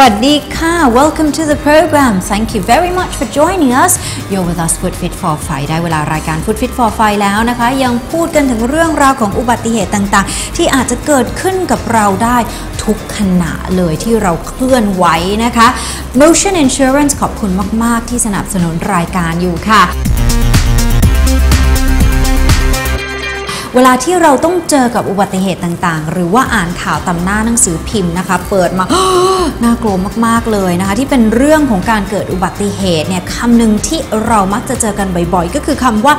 วัสดีค่ะ Welcome to the program Thank you very much for joining us You're with us Food Fit for Fight ได้เวลารายการ Food Fit for Fight แล้วนะคะ ยังพูดกันถึงเรื่องราวของอุบัติเหตุต่างๆ ที่อาจจะเกิดขึ้นกับเราได้ทุกขณะเลยที่เราเคลื่อนไหวนะคะ Motion Insurance ขอบคุณมาก ๆ ที่สนับสนุนรายการอยู่ค่ะ เวลาที่เราต้องเจอกับอุบัติเหตุต่างๆ หรือว่าอ่านข่าวตำหน้าหนังสือพิมพ์นะคะเปิดมาน่ากลัวมากๆเลยนะคะ ที่เป็นเรื่องของการเกิดอุบัติเหตุเนี่ยคำหนึ่งที่เรามักจะเจอกันบ่อยๆ ก็คือคำว่า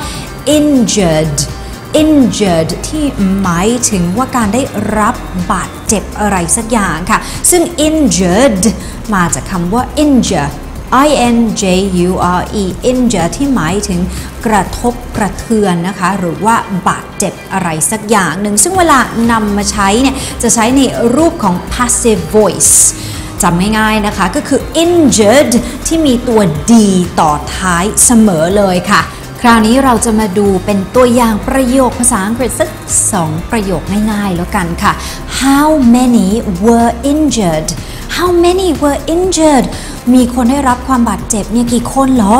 injured injured ที่หมายถึงว่าการได้รับบาดเจ็บอะไรสักอย่างค่ะ ซึ่ง injured มาจากคำว่า injure I N J U R E injure ที่หมายถึงกระทบกระเทือนนะคะ หรือว่าบาดเจ็บอะไรสักอย่างหนึ่ง ซึ่งเวลานำมาใช้เนี่ย จะใช้ในรูปของ passive voice จำง่ายๆนะคะ ก็คือ injured ที่มีตัว d ต่อท้ายเสมอเลยค่ะ คราวนี้เราจะมาดูเป็นตัวอย่างประโยคภาษาอังกฤษสักสองประโยคง่ายๆแล้วกันค่ะ How many were injured How many were injured มีคนได้รับความบาดเจ็บเนี่ยกี่คนเหรอ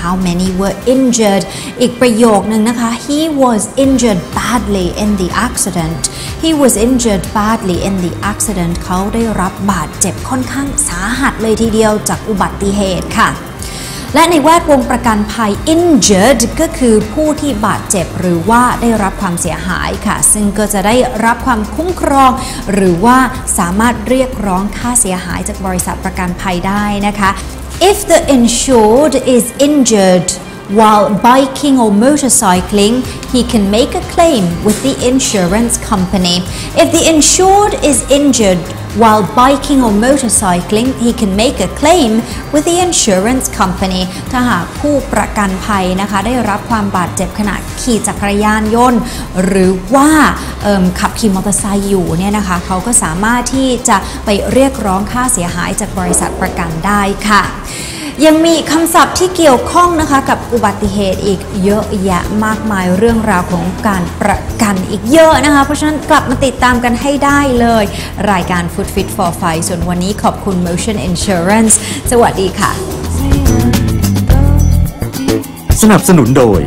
How many were injured อีกประโยคนึงนะคะ He was injured badly in the accident He was injured badly in the accident เขาได้รับบาดเจ็บค่อนข้างสาหัสเลยทีเดียวจากอุบัติเหตุค่ะ และในแวดวงประกันภัย injured ก็คือผู้ที่บาดเจ็บหรือว่าได้รับความเสียหายค่ะ ซึ่งก็จะได้รับความคุ้มครอง หรือว่าสามารถเรียกร้องค่าเสียหายจากบริษัทประกันภัยได้นะคะ if the insured is injured while biking or motorcycling he can make a claim with the insurance company if the insured is injured while biking or motorcycling he can make a claim with the insurance company ถ้าหากผู้ประกันภัยนะคะ ได้รับความบาดเจ็บขณะขี่จักรยานยนต์ หรือว่าขับขี่มอเตอร์ไซค์อยู่เนี่ยนะคะ เขาก็สามารถที่จะไปเรียกร้องค่าเสียหายจากบริษัทประกันได้ค่ะ ยังมีคำศัพท์ที่เกี่ยวข้องนะคะกับอุบัติเหตุอีกเยอะแยะมากมายเรื่องราวของการประกันอีกเยอะนะคะ เพราะฉะนั้นกลับมาติดตามกันให้ได้เลย รายการ Food Fit for Fight ส่วนวันนี้ขอบคุณ Motion Insurance สวัสดีค่ะ สนับสนุนโดย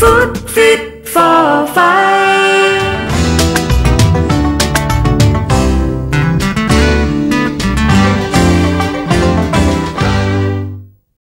Food Fit for Fight